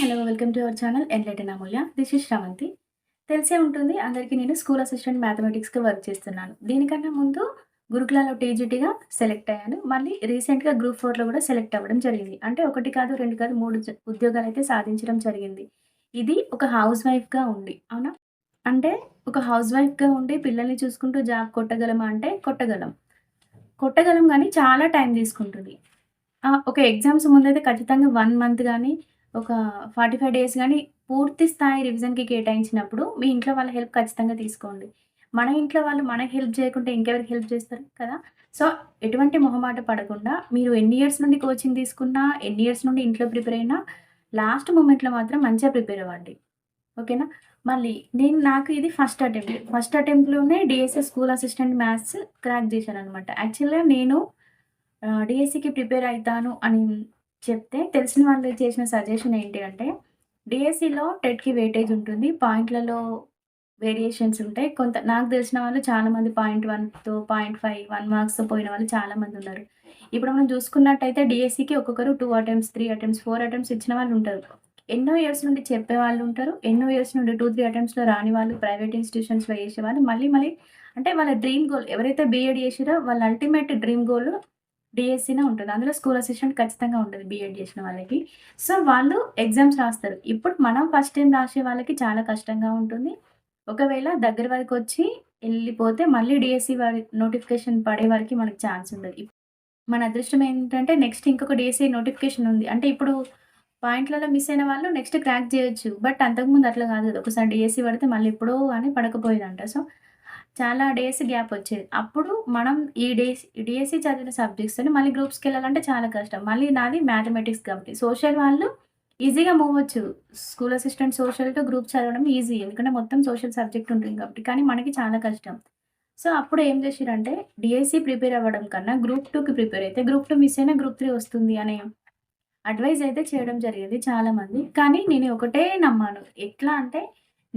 Hello welcome to our channel enlighten Amulya. This is Sravanthi. తెలిసే ఉంటుంది అందరికీ నేను స్కూల్ అసిస్టెంట్ మ్యాథమెటిక్స్కి వర్క్ చేస్తున్నాను. దీనికన్నా ముందు గురుకులాలో టీజీటీగా సెలెక్ట్ అయ్యాను. మళ్ళీ రీసెంట్గా గ్రూప్ ఫోర్లో కూడా సెలెక్ట్ అవ్వడం జరిగింది. అంటే ఒకటి కాదు రెండు కాదు మూడు ఉద్యోగాలు అయితే సాధించడం జరిగింది. ఇది ఒక హౌస్ వైఫ్గా ఉండి అవునా? అంటే ఒక హౌస్ వైఫ్గా ఉండి పిల్లల్ని చూసుకుంటూ జాబ్ కొట్టగలమా అంటే కొట్టగలం. కొట్టగలం కానీ చాలా టైం తీసుకుంటుంది. ఒక ఎగ్జామ్స్ ముందైతే ఖచ్చితంగా వన్ మంత్ కానీ ఒక ఫార్టీ ఫైవ్ డేస్ కానీ పూర్తి స్థాయి రివిజన్కి కేటాయించినప్పుడు మీ ఇంట్లో వాళ్ళ హెల్ప్ ఖచ్చితంగా తీసుకోండి. మన ఇంట్లో వాళ్ళు మనకి హెల్ప్ చేయకుంటే ఇంకెవరికి హెల్ప్ చేస్తారు కదా? సో ఎటువంటి మొహమాట పడకుండా మీరు ఎన్ని ఇయర్స్ నుండి కోచింగ్ తీసుకున్నా ఎన్ని ఇయర్స్ నుండి ఇంట్లో ప్రిపేర్ అయినా లాస్ట్ మూమెంట్లో మాత్రం మంచిగా ప్రిపేర్ అవ్వండి. ఓకేనా? మళ్ళీ నేను నాకు ఇది first attempt. First అటెంప్ట్లోనే DSA school assistant maths crack చేశాను అనమాట యాక్చువల్గా నేను డిఎస్సికి ప్రిపేర్ అవుతాను అని చెప్తే తెలిసిన వాళ్ళు చేసిన సజెషన్ ఏంటి అంటే డిఎస్సిలో టెట్కి వెయిటేజ్ ఉంటుంది. పాయింట్లలో వేరియేషన్స్ ఉంటాయి. కొంత నాకు తెలిసిన వాళ్ళు చాలామంది పాయింట్ వన్తో పాయింట్ ఫైవ్ వన్ మార్క్స్తో పోయిన వాళ్ళు చాలామంది ఉన్నారు. ఇప్పుడు మనం చూసుకున్నట్టయితే డిఎస్సికి ఒక్కొక్కరు two attempts three attempts four attempts ఇచ్చిన వాళ్ళు ఉంటారు. ఎన్నో ఇయర్స్ నుండి చెప్పే వాళ్ళు ఉంటారు. ఎన్నో ఇయర్స్ నుండి టూ త్రీ అటెంప్ట్స్లో రాని వాళ్ళు ప్రైవేట్ ఇన్స్టిట్యూషన్స్లో చేసేవాళ్ళు మళ్ళీ మళ్ళీ అంటే వాళ్ళ డ్రీమ్ గోల్ ఎవరైతే బీఎడ్ చేసారో వాళ్ళ అల్టిమేట్ డ్రీమ్ గోల్ డిఎస్సీనే ఉంటుంది. అందులో స్కూల్ అసిస్టెంట్ ఖచ్చితంగా ఉంటుంది బీఎడ్ చేసిన వాళ్ళకి. సో వాళ్ళు ఎగ్జామ్స్ రాస్తారు. ఇప్పుడు మనం ఫస్ట్ టైం రాసే వాళ్ళకి చాలా కష్టంగా ఉంటుంది. ఒకవేళ దగ్గర వరకు వచ్చి వెళ్ళిపోతే మళ్ళీ డిఎస్సి వారి నోటిఫికేషన్ పడే వరకు మనకి ఛాన్స్ ఉండదు. మన అదృష్టం ఏంటంటే నెక్స్ట్ ఇంకొక డిఎస్సి నోటిఫికేషన్ ఉంది. అంటే ఇప్పుడు పాయింట్లలో మిస్ అయిన వాళ్ళు నెక్స్ట్ క్రాక్ చేయొచ్చు. బట్ అంతకుముందు అట్లా కాదు. కదా ఒకసారి డిఎస్సి పడితే మళ్ళీ ఎప్పుడో కానీ పడకపోయేదంట. సో చాలా డేస్ గ్యాప్ వచ్చేది. అప్పుడు మనం ఈ డేస్ డిఎస్సి చదివిన సబ్జెక్ట్స్ని మళ్ళీ గ్రూప్స్కి వెళ్ళాలంటే చాలా కష్టం. మళ్ళీ నాది మ్యాథమెటిక్స్ కాబట్టి సోషల్ వాళ్ళు ఈజీగా మూవ్ అవ్వచ్చు. School assistant social to group చదవడం ఈజీ. ఎందుకంటే మొత్తం సోషల్ సబ్జెక్ట్ ఉంటుంది కాబట్టి. కానీ మనకి చాలా కష్టం. సో అప్పుడు ఏం చేసిరంటే డిఎస్సి ప్రిపేర్ అవ్వడం కన్నా గ్రూప్ టూకి ప్రిపేర్ అయితే గ్రూప్ టూ మిస్ అయినా గ్రూప్ త్రీ వస్తుంది అనే అడ్వైజ్ అయితే చేయడం జరిగింది చాలామంది. కానీ నేను ఒకటే నమ్మాను. ఎట్లా అంటే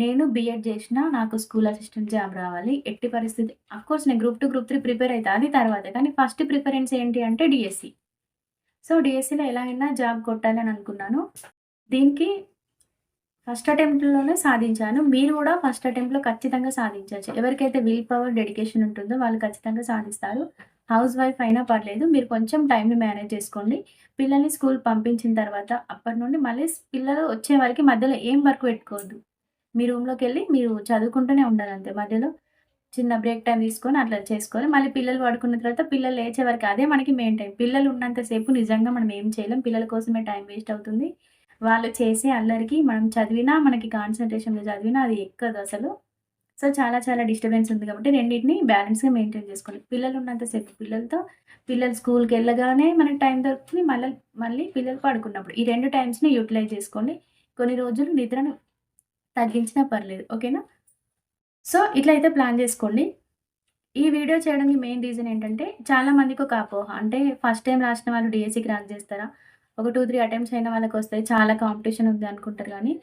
నేను బీఎడ్ చేసిన నాకు స్కూల్ అసిస్టెంట్ జాబ్ రావాలి. ఎట్టి పరిస్థితి కోర్స్ నేను group two group three prepare అవుతా అది తర్వాత కానీ ఫస్ట్ ప్రిఫరెన్స్ ఏంటి అంటే డిఎస్సి సో డిఎస్సిలో ఎలా అయినా జాబ్ కొట్టాలి అని అనుకున్నాను. దీనికి ఫస్ట్ అటెంప్ట్లోనే సాధించాను. మీరు కూడా ఫస్ట్ అటెంప్ట్లో ఖచ్చితంగా సాధించవచ్చు. ఎవరికైతే విల్ పవర్ డెడికేషన్ ఉంటుందో వాళ్ళు ఖచ్చితంగా సాధిస్తారు. హౌస్ వైఫ్ అయినా పర్లేదు మీరు కొంచెం టైంని మేనేజ్ చేసుకోండి. పిల్లల్ని స్కూల్ పంపించిన తర్వాత అప్పటి నుండి మళ్ళీ పిల్లలు వచ్చే వరకు మధ్యలో ఏం వర్క్ పెట్టుకోవద్దు. మీ రూమ్లోకి వెళ్ళి మీరు చదువుకుంటూనే ఉండాలి అంతే మధ్యలో చిన్న బ్రేక్ టైం తీసుకొని అట్లా చేసుకోవాలి. మళ్ళీ పిల్లలు పడుకున్న తర్వాత పిల్లలు లేచే వరకు అదే మనకి మెయిన్ టైం పిల్లలు ఉన్నంతసేపు నిజంగా మనం ఏం చేయలేం. పిల్లల కోసమే టైం వేస్ట్ అవుతుంది. వాళ్ళు చేసే అల్లరికి మనం చదివినా మనకి కాన్సన్ట్రేషన్గా చదివినా అది ఎక్కదు అసలు. సో చాలా చాలా డిస్టర్బెన్స్ ఉంది కాబట్టి రెండింటిని బ్యాలెన్స్గా మెయింటైన్ చేసుకోవాలి. పిల్లలు ఉన్నంతసేపు పిల్లలతో పిల్లలు స్కూల్కి వెళ్ళగానే మనకి టైం దొరుకుతుంది. మళ్ళీ మళ్ళీ పిల్లలు పడుకున్నప్పుడు ఈ రెండు టైమ్స్ని యూటిలైజ్ చేసుకోండి. కొన్ని రోజులు నిద్రను తగ్గించినా పర్లేదు ఓకేనా? సో ఇట్లా అయితే ప్లాన్ చేసుకోండి. ఈ వీడియో చేయడానికి మెయిన్ రీజన్ ఏంటంటే చాలా మందికి ఒక అపోహ. అంటే ఫస్ట్ టైం రాసిన వాళ్ళు డిఎస్సికి క్రాక్ చేస్తారా? ఒక టూ త్రీ అటెంప్ట్స్ అయిన వాళ్ళకి వస్తాయి చాలా కాంపిటీషన్ ఉంది అనుకుంటారు కానీ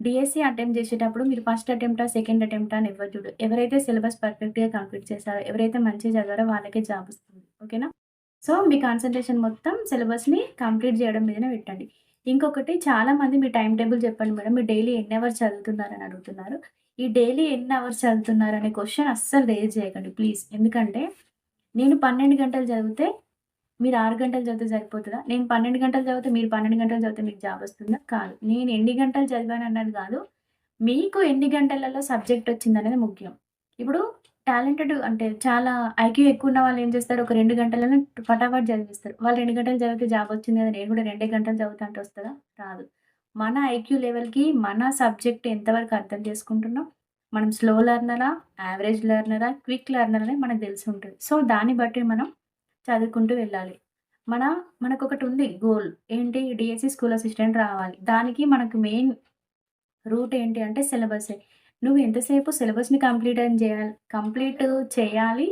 డిఎస్సి అటెంప్ట్ చేసేటప్పుడు మీరు ఫస్ట్ అటెంప్టా సెకండ్ అటెంప్టా అని ఎవరు చూడు ఎవరైతే సిలబస్ పర్ఫెక్ట్గా కంప్లీట్ చేశారో ఎవరైతే మంచిగా చదివారో వాళ్ళకే జాబ్ వస్తుంది ఓకేనా? సో మీ కాన్సన్ట్రేషన్ మొత్తం సిలబస్ని కంప్లీట్ చేయడం మీదనే పెట్టండి. ఇంకొకటి చాలా మంది మీ టైం టేబుల్ చెప్పండి మేడం మీరు డైలీ ఎన్ని అవర్స్ చదువుతున్నారని అడుగుతున్నారు. ఈ డైలీ ఎన్ని అవర్స్ చదువుతున్నారు అనే క్వశ్చన్ అస్సలు రేజ్ చేయకండి ప్లీజ్ ఎందుకంటే నేను పన్నెండు గంటలు చదివితే మీరు ఆరు గంటలు చదివితే సరిపోతుందా? నేను పన్నెండు గంటలు చదివితే మీరు పన్నెండు గంటలు చదివితే మీకు జాబ్ వస్తుందా? కాదు. నేను ఎన్ని గంటలు చదివాను అన్నది కాదు. మీకు ఎన్ని గంటలలో సబ్జెక్ట్ వచ్చింది అనేది ముఖ్యం. ఇప్పుడు టాలెంటెడ్ అంటే చాలా ఐక్యూ ఎక్కువ ఉన్న వాళ్ళు ఏం చేస్తారు? ఒక రెండు గంటలను ఫటాఫట్ చదివిస్తారు. వాళ్ళు రెండు గంటలు చదివితే జాబ్ వచ్చింది కదా నేను కూడా రెండే గంటలు చదువుతా అంటే వస్తుందా? రాదు. మన ఐక్యూ లెవెల్కి మన సబ్జెక్ట్ ఎంతవరకు అర్థం చేసుకుంటున్నాం? మనం స్లో లెర్నరా యావరేజ్ లెర్నరా క్విక్ లెర్నర్ అనేది మనకు తెలిసి ఉంటుంది. సో దాన్ని బట్టి మనం చదువుకుంటూ వెళ్ళాలి. మన మనకు ఒకటి ఉంది గోల్. ఏంటి? డిఎస్సి స్కూల్ అసిస్టెంట్ రావాలి. దానికి మనకు మెయిన్ రూట్ ఏంటి అంటే సిలబసే. నువ్వు ఎంతసేపు సిలబస్ని కంప్లీట్ అని చేయాలి కంప్లీట్ చేయాలి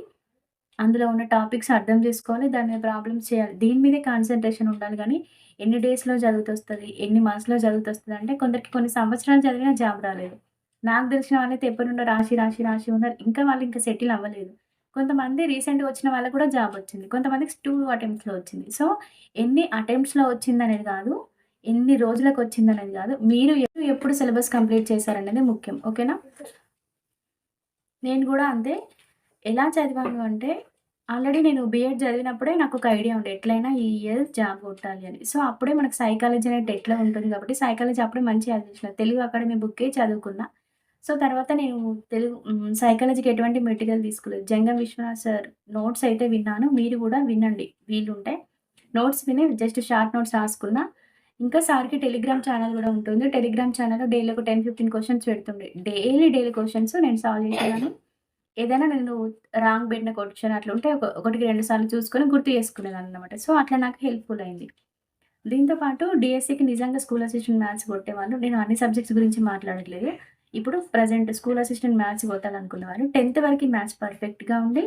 అందులో ఉన్న టాపిక్స్ అర్థం చేసుకోవాలి దాని మీద ప్రాబ్లమ్స్ చేయాలి. దీని మీదే కాన్సన్ట్రేషన్ ఉండాలి కానీ ఎన్ని డేస్లో చదువుతొస్తుంది ఎన్ని మంత్స్లో చదువుతొస్తుంది అంటే కొందరికి కొన్ని సంవత్సరాలు చదివినా జాబ్ రాలేదు. నాకు తెలిసిన వాళ్ళైతే ఎప్పటి నుండో రాసి రాసి రాసి ఉన్నారు. ఇంకా వాళ్ళు ఇంకా సెటిల్ అవ్వలేదు. కొంతమంది రీసెంట్గా వచ్చిన వాళ్ళకి కూడా జాబ్ వచ్చింది. కొంతమందికి టూ అటెంప్ట్స్లో వచ్చింది. సో ఎన్ని అటెంప్ట్స్లో వచ్చింది అనేది కాదు ఎన్ని రోజులకు వచ్చిందనేది కాదు. మీరు ఎప్పుడు ఎప్పుడు సిలబస్ కంప్లీట్ చేశారనేది ముఖ్యం. ఓకేనా? నేను కూడా అంతే. ఎలా చదివాను అంటే ఆల్రెడీ నేను బీఎడ్ చదివినప్పుడే నాకు ఒక ఐడియా ఉండే ఎట్లయినా ఈ ఇయర్ జాబ్ కొట్టాలి అని. సో అప్పుడే మనకు సైకాలజీ అనేది ఎట్లా ఉంటుంది కాబట్టి సైకాలజీ అప్పుడే మంచిగా చదివించిన తెలుగు అకాడమీ బుక్కే చదువుకున్నా. సో తర్వాత నేను తెలుగు సైకాలజీకి ఎటువంటి మెటీరియల్ తీసుకోలేదు. జంగం విశ్వనాథ్ సార్ నోట్స్ అయితే విన్నాను. మీరు కూడా వినండి. వీలుంటే. నోట్స్ విని జస్ట్ షార్ట్ నోట్స్ రాసుకున్నా. ఇంకా సార్కి టెలిగ్రామ్ ఛానల్ కూడా ఉంటుంది. టెలిగ్రామ్ ఛానల్లో డైలీ ఒక టెన్ ఫిఫ్టీన్ క్వశ్చన్స్ పెడుతుండే. డైలీ డైలీ క్వశ్చన్స్ నేను సాల్వ్ చేసేదాన్ని. ఏదైనా నేను రాంగ్ పెట్టిన క్వశ్చన్ అట్లా ఉంటే ఒకటికి రెండు సార్లు చూసుకొని గుర్తు చేసుకునేదాన్ని అనమాట సో అట్లా నాకు హెల్ప్ఫుల్ అయింది. దీంతో పాటు డిఎస్సికి నిజంగా స్కూల్ అసిస్టెంట్ మ్యాథ్స్ కొట్టేవాళ్ళు. నేను అన్ని సబ్జెక్ట్స్ గురించి మాట్లాడట్లేదు. ఇప్పుడు ప్రజెంట్ స్కూల్ అసిస్టెంట్ మ్యాథ్స్ కొట్టాలనుకునేవారు టెన్త్ వరకు మ్యాథ్స్ పర్ఫెక్ట్గా ఉండి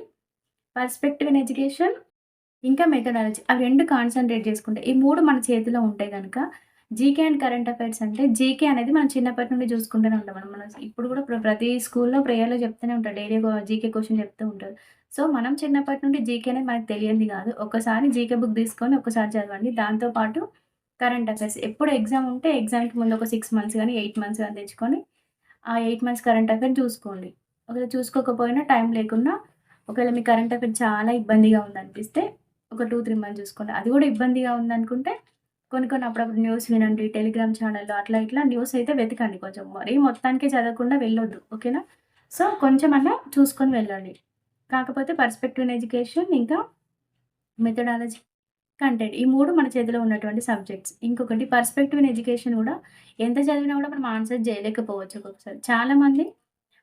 పర్స్పెక్టివ్ ఇన్ ఎడ్యుకేషన్ ఇంకా మెథడాలజీ అవి రెండు కాన్సన్ట్రేట్ చేసుకుంటే ఈ మూడు మన చేతిలో ఉంటాయి కనుక జీకే అండ్ కరెంట్ అఫైర్స్ అంటే జీకే అనేది మనం చిన్నప్పటి నుండి చూసుకుంటూనే ఉంటాం. మనం మనం ఇప్పుడు కూడా ప్ర- ప్రతి స్కూల్లో ప్రేయర్లో చెప్తూనే ఉంటారు. డైలీ జీకే క్వశ్చన్ చెప్తూ ఉంటారు. సో మనం చిన్నప్పటి నుండి జీకే అనేది మనకు తెలియంది కాదు. ఒకసారి జీకే బుక్ తీసుకొని ఒకసారి చదవండి. దాంతోపాటు కరెంట్ అఫైర్స్ ఎప్పుడు ఎగ్జామ్ ఉంటే ఎగ్జామ్కి ముందు ఒక సిక్స్ మంత్స్ కానీ ఎయిట్ మంత్స్ కానీ తెచ్చుకొని ఆ ఎయిట్ మంత్స్ కరెంట్ అఫైర్ చూసుకోండి. ఒకవేళ చూసుకోకపోయినా టైం లేకున్నా ఒకవేళ మీ కరెంట్ అఫైర్ చాలా ఇబ్బందిగా ఉందనిపిస్తే ఒక టూ త్రీ మంత్స్ చూసుకోండి అది కూడా ఇబ్బందిగా ఉందనుకుంటే కొన్ని కొన్ని అప్పుడప్పుడు న్యూస్ వినండి టెలిగ్రామ్ ఛానల్లో అట్లా ఇట్లా న్యూస్ అయితే వెతకండి కొంచెం. మరీ మొత్తానికి చదవకుండా వెళ్ళొద్దు ఓకేనా? సో కొంచెం అన్నా చూసుకొని వెళ్ళండి. కాకపోతే పర్స్పెక్టివ్ ఎడ్యుకేషన్ ఇంకా మెథడాలజీ కంటెంట్ ఈ మూడు మన చేతిలో ఉన్నటువంటి సబ్జెక్ట్స్. ఇంకొకటి పర్స్పెక్టివ్ ఇన్ ఎడ్యుకేషన్ కూడా ఎంత చదివినా కూడా మనం ఆన్సర్ చేయలేకపోవచ్చు ఒక్కొక్కసారి. చాలామంది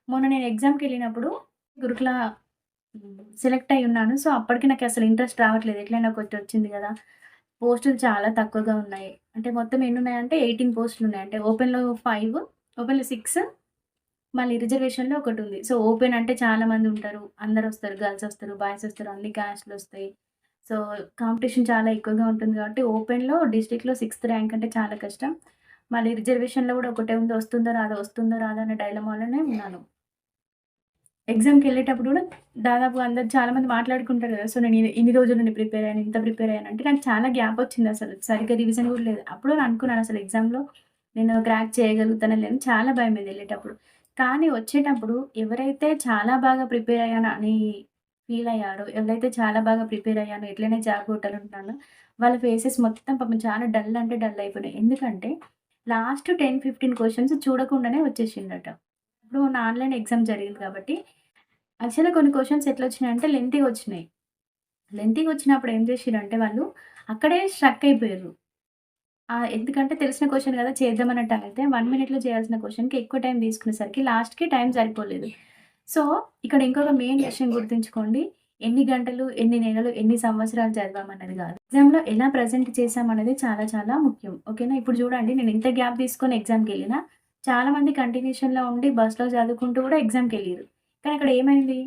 మొన్న నేను ఎగ్జామ్కి వెళ్ళినప్పుడు గురుకుల సెలెక్ట్ అయి ఉన్నాను. సో అప్పటికి నాకు అసలు ఇంట్రెస్ట్ రావట్లేదు. ఎట్లయినా ఒకటి వచ్చింది కదా. పోస్టులు చాలా తక్కువగా ఉన్నాయి. అంటే మొత్తం ఎన్ని ఉన్నాయంటే ఎయిటీన్ పోస్టులు ఉన్నాయి. అంటే ఓపెన్లో ఫైవ్ ఓపెన్లో సిక్స్ మళ్ళీ రిజర్వేషన్లో ఒకటి ఉంది. సో ఓపెన్ అంటే చాలా మంది ఉంటారు. అందరు వస్తారు. గర్ల్స్ వస్తారు బాయ్స్ వస్తారు. అన్ని క్యాస్ట్లు వస్తాయి. సో కాంపిటీషన్ చాలా ఎక్కువగా ఉంటుంది కాబట్టి ఓపెన్లో డిస్టిక్లో సిక్స్త్ ర్యాంక్ అంటే చాలా కష్టం. మళ్ళీ రిజర్వేషన్లో కూడా ఒకటే ఉంది. వస్తుందో రాదో వస్తుందో రాదో అనే డైలమాలోనే ఉన్నాను. ఎగ్జామ్కి వెళ్ళేటప్పుడు కూడా దాదాపు అందరు చాలా మంది మాట్లాడుకుంటారు కదా. సో నేను ఇన్ని- రోజులు నేను ప్రిపేర్ అయ్యాను ఇంత ప్రిపేర్ అయ్యాను అంటే నాకు చాలా గ్యాప్ వచ్చింది అసలు. సరిగ్గా రివిజన్ కూడా లేదు. అప్పుడు నేను అనుకున్నాను అసలు ఎగ్జామ్లో నేను క్రాక్ చేయగలుగుతానో లేదు చాలా భయం మీద వెళ్ళేటప్పుడు. కానీ వచ్చేటప్పుడు ఎవరైతే చాలా బాగా ప్రిపేర్ అయ్యాను అని ఫీల్ అయ్యారో ఎవరైతే చాలా బాగా ప్రిపేర్ అయ్యానో ఎట్లనే జాబ్ ఉంటానో వాళ్ళ ఫేసెస్ మొత్తం పాపం చాలా డల్ అంటే డల్ అయిపోయినాయి. ఎందుకంటే లాస్ట్ టెన్ ఫిఫ్టీన్ క్వశ్చన్స్ చూడకుండానే వచ్చేసిండట ఇప్పుడు మొన్న ఆన్లైన్ ఎగ్జామ్ జరిగింది కాబట్టి యాక్చువల్గా కొన్ని క్వశ్చన్స్ ఎట్లా వచ్చినాయంటే లెంతీగా వచ్చినాయి. లెంతీగా వచ్చినప్పుడు ఏం చేసిరంటే వాళ్ళు అక్కడే స్ట్రక్ అయిపోయారు ఎందుకంటే తెలిసిన క్వశ్చన్ కదా చేద్దామన్నట్టు అయితే వన్ మినిట్లో చేయాల్సిన క్వశ్చన్కి ఎక్కువ టైం తీసుకునేసరికి లాస్ట్కి టైం సరిపోలేదు. సో ఇక్కడ ఇంకొక మెయిన్ విషయం గుర్తుంచుకోండి. ఎన్ని గంటలు ఎన్ని నెలలు ఎన్ని సంవత్సరాలు చదివామన్నది కాదు. ఎగ్జామ్లో ఎలా ప్రజెంట్ చేసామనేది చాలా చాలా ముఖ్యం. ఓకేనా? ఇప్పుడు చూడండి నేను ఇంత గ్యాప్ తీసుకొని ఎగ్జామ్కి వెళ్ళినా చాలా మంది కంటిన్యూషన్లో ఉండి బస్లో చదువుకుంటూ కూడా ఎగ్జామ్కి వెళ్ళారు కానీ అక్కడ ఏమైంది?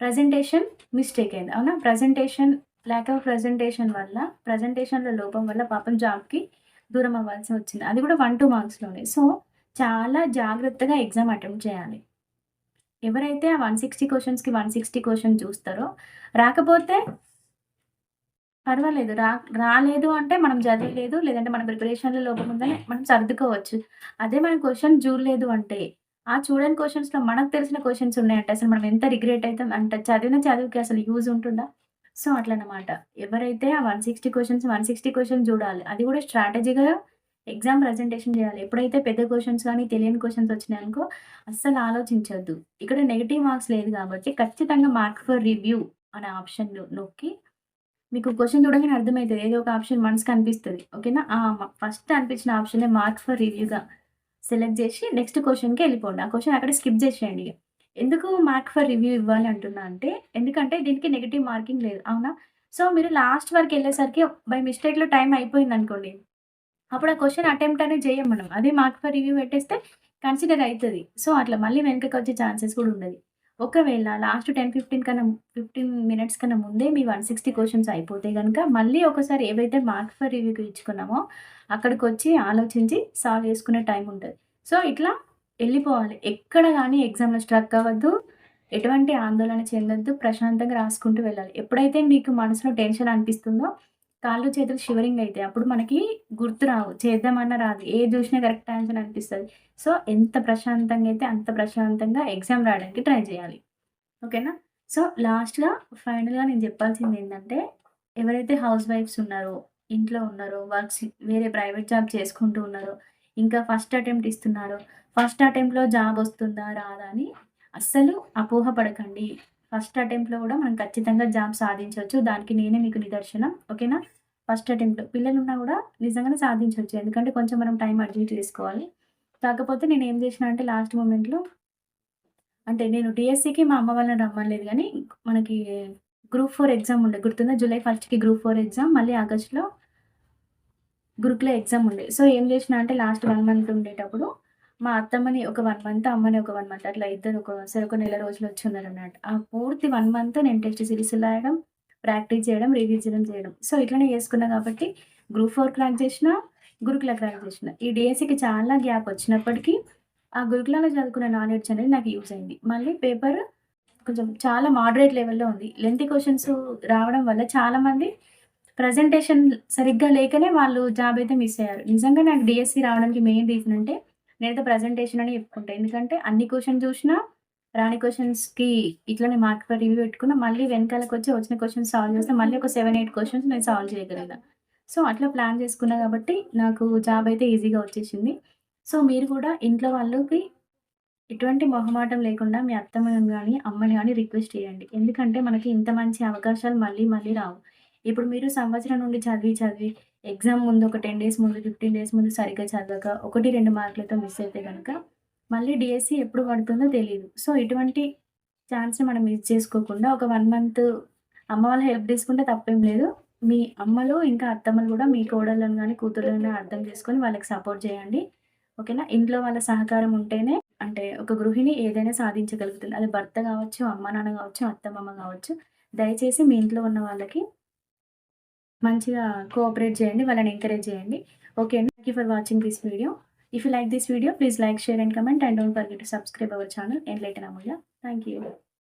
ప్రజెంటేషన్ మిస్టేక్ అయింది. అవునా? ప్రజెంటేషన్ ల్యాక్ ఆఫ్ ప్రజెంటేషన్ వల్ల ప్రజెంటేషన్లో లోపం వల్ల పాపం జాబ్కి దూరం అవ్వాల్సి వచ్చింది. అది కూడా వన్ టూ మార్క్స్లోనే సో చాలా జాగ్రత్తగా ఎగ్జామ్ అటెంప్ట్ చేయాలి. ఎవరైతే ఆ వన్ సిక్స్టీ క్వశ్చన్స్కి వన్ సిక్స్టీ క్వశ్చన్ చూస్తారో రాకపోతే పర్వాలేదు. రా రాలేదు అంటే మనం చదవలేదు లేదంటే మన ప్రిపరేషన్లో లోపం ఉందని మనం సర్దుకోవచ్చు. అదే మనం క్వశ్చన్ చూడలేదు అంటే ఆ చూడని క్వశ్చన్స్లో మనకు తెలిసిన క్వశ్చన్స్ ఉన్నాయంటే అసలు మనం ఎంత రిగ్రెట్ అవుతాం అంటే చదివిన చదువుకి అసలు యూజ్ ఉంటుందా? సో అట్లనమాట. ఎవరైతే ఆ one sixty questions one sixty question చూడాలి అది కూడా స్ట్రాటజీగా ఎగ్జామ్ ప్రజెంటేషన్ చేయాలి. ఎప్పుడైతే పెద్ద క్వశ్చన్స్ కానీ తెలియని క్వశ్చన్స్ వచ్చినాయనుకో అస్సలు ఆలోచించొద్దు. ఇక్కడ నెగిటివ్ మార్క్స్ లేదు కాబట్టి ఖచ్చితంగా మార్క్ ఫర్ రివ్యూ అనే ఆప్షన్ నొక్కి మీకు క్వశ్చన్ చూడగానే అర్థమవుతుంది ఏదో ఒక ఆప్షన్ మనసుకు అనిపిస్తుంది. ఓకేనా ఫస్ట్ అనిపించిన ఆప్షనే మార్క్ ఫర్ రివ్యూగా సెలెక్ట్ చేసి నెక్స్ట్ క్వశ్చన్కి వెళ్ళిపోండి. ఆ క్వశ్చన్ అక్కడ స్కిప్ చేసేయండి ఎందుకు మార్క్ ఫర్ రివ్యూ ఇవ్వాలి అంటున్నా అంటే ఎందుకంటే దీనికి నెగిటివ్ మార్కింగ్ లేదు. అవునా? సో మీరు లాస్ట్ వరకు వెళ్ళేసరికి బై మిస్టేక్లో టైం అయిపోయింది అనుకోండి. అప్పుడు ఆ క్వశ్చన్ అటెంప్ట్ అనేది చేయం మనం. అదే మార్క్ ఫర్ రివ్యూ పెట్టేస్తే కన్సిడర్ అవుతుంది సో అట్లా మళ్ళీ వెనకకి వచ్చే ఛాన్సెస్ కూడా ఉండదు. ఒకవేళ లాస్ట్ టెన్ ఫిఫ్టీన్ కన్నా ఫిఫ్టీన్ మినిట్స్ కన్నా ముందే మీ వన్ సిక్స్టీ క్వశ్చన్స్ అయిపోతే కనుక మళ్ళీ ఒకసారి ఏవైతే మార్క్ ఫర్ రివ్యూకి ఇచ్చుకున్నామో అక్కడికి వచ్చి ఆలోచించి సాల్వ్ చేసుకునే టైం ఉంటుంది. సో ఇట్లా వెళ్ళిపోవాలి. ఎక్కడ కానీ ఎగ్జామ్లో స్ట్రక్ అవ్వద్దు. ఎటువంటి ఆందోళన చెందొద్దు. ప్రశాంతంగా రాసుకుంటూ వెళ్ళాలి. ఎప్పుడైతే మీకు మనసులో టెన్షన్ అనిపిస్తుందో కాళ్ళు చేతులు షివరింగ్ అవుతాయి అప్పుడు మనకి గుర్తు రావు. చేద్దామన్నా రాదు. ఏది చూసినా కరెక్ట్ ఆన్సర్ అనిపిస్తుంది సో, ఎంత ప్రశాంతంగా అయితే అంత ప్రశాంతంగా ఎగ్జామ్ రాయడానికి ట్రై చేయాలి. ఓకేనా? సో, లాస్ట్‌గా ఫైనల్‌గా నేను చెప్పాల్సింది ఏంటంటే ఎవరైతే హౌస్ వైఫ్స్ ఉన్నారో, ఇంట్లో ఉన్నారో, వర్క్స్ వేరే ప్రైవేట్ జాబ్ చేసుకుంటూ ఉన్నారో, ఇంకా ఫస్ట్ అటెంప్ట్ ఇస్తున్నారో, ఫస్ట్ అటెంప్ట్‌లో జాబ్ వస్తుందా? రాదా? అని అస్సలు అపోహ పడకండి. ఫస్ట్ అటెంప్ట్‌లో కూడా మనం ఖచ్చితంగా జాబ్ సాధించవచ్చు దానికి నేనే మీకు నిదర్శనం. ఓకేనా? ఫస్ట్ అటెంప్ట్‌లో పిల్లలున్నా కూడా నిజంగానే సాధించవచ్చు ఎందుకంటే కొంచెం మనం టైం అడ్జస్ట్ చేసుకోవాలి. కాకపోతే నేను ఏం చేసిన అంటే లాస్ట్ మూమెంట్లో అంటే నేను డిఎస్సికి మా అమ్మ వాళ్ళని రమ్మలేదు కానీ మనకి గ్రూప్ ఫోర్ ఎగ్జామ్ ఉండే గుర్తుందా? జూలై ఫస్ట్కి గ్రూప్ ఫోర్ ఎగ్జామ్ మళ్ళీ ఆగస్ట్‌లో గ్రూప్లో ఎగ్జామ్ ఉండే. సో, ఏం చేసిన అంటే లాస్ట్ వన్ మంత్ ఉండేటప్పుడు మా అత్తమ్మని ఒక వన్ మంత్, అమ్మని ఒక వన్ మంత్ అట్లా ఇద్దరు ఒక సరే ఒక నెల రోజులు వచ్చి ఉన్నారన్నమాట. ఆ పూర్తి వన్ మంత్ నేను టెస్ట్ సిరీస్ రాయడం, ప్రాక్టీస్ చేయడం, రివిజన్ చేయడం. సో, ఇట్లనే చేసుకున్నా కాబట్టి గ్రూప్ ఫోర్ క్రాక్ చేసిన, గురుకుల క్రాక్ చేసిన. ఈ డిఎస్సికి చాలా గ్యాప్ వచ్చినప్పటికీ ఆ గురుకులలో చదువుకున్న నాలెడ్జ్ అనేది నాకు యూజ్ అయింది. మళ్ళీ పేపర్ కొంచెం చాలా మోడరేట్ లెవెల్‌లో ఉంది. లెంత్ క్వశ్చన్స్ రావడం వల్ల చాలామంది ప్రజెంటేషన్ సరిగ్గా లేకనే వాళ్ళు జాబ్ అయితే మిస్ అయ్యారు. నిజంగా నాకు డిఎస్సి రావడానికి మెయిన్ రీజన్ అంటే నేనైతే ప్రెజెంటేషన్ అని చెప్పుకుంటా. ఎందుకంటే అన్ని క్వశ్చన్ చూసినా రాని క్వశ్చన్స్కి ఇట్లనే మార్క్ పర్ రివ్యూ పెట్టుకున్నా. మళ్ళీ వెనకాలకు వచ్చి వచ్చిన క్వశ్చన్స్ సాల్వ్ చేస్తే మళ్ళీ ఒక సెవెన్ ఎయిట్ క్వశ్చన్స్ నేను సాల్వ్ చేయగలిగినా. సో, అట్లా ప్లాన్ చేసుకున్నా కాబట్టి నాకు జాబ్ అయితే ఈజీగా వచ్చేసింది. సో, మీరు కూడా ఇంట్లో వాళ్ళకి ఎటువంటి మొహమాటం లేకుండా మీ అత్తమ్మని కానీ అమ్మని కానీ రిక్వెస్ట్ చేయండి. ఎందుకంటే మనకి ఇంత మంచి అవకాశాలు మళ్ళీ మళ్ళీ రావు. ఇప్పుడు మీరు సంవత్సరం నుండి చదివి చదివి ఎగ్జామ్ ముందు ఒక 10 డేస్ ముందు, 15 డేస్ ముందు సరిగ్గా చదవక 1, 2 మార్కులతో మిస్ అయితే కనుక మళ్ళీ డిఎస్సి ఎప్పుడు పడుతుందో తెలియదు సో, ఇటువంటి ఛాన్స్‌ని మనం మిస్ చేసుకోకుండా ఒక వన్ మంత్ అమ్మ వాళ్ళ హెల్ప్ తీసుకుంటే తప్పేం లేదు. మీ అమ్మలు ఇంకా అత్తమ్మలు కూడా మీ కోడళ్ళని కానీ కూతుళ్ళను అర్థం చేసుకొని వాళ్ళకి సపోర్ట్ చేయండి. ఓకేనా? ఇంట్లో వాళ్ళ సహకారం ఉంటేనే అంటే ఒక గృహిణి ఏదైనా సాధించగలుగుతుంది. అది భర్త కావచ్చు అమ్మ, నాన్న కావచ్చు అత్తమామ కావచ్చు దయచేసి మీ ఇంట్లో ఉన్న వాళ్ళకి మంచిగా కోఆపరేట్ చేయండి. వాళ్ళని ఎంకరేజ్ చేయండి. ఓకే అండి. Thank you for watching this video. If you like this video please like, share and comment and don't forget to subscribe our channel enlighten Amulya. Thank you.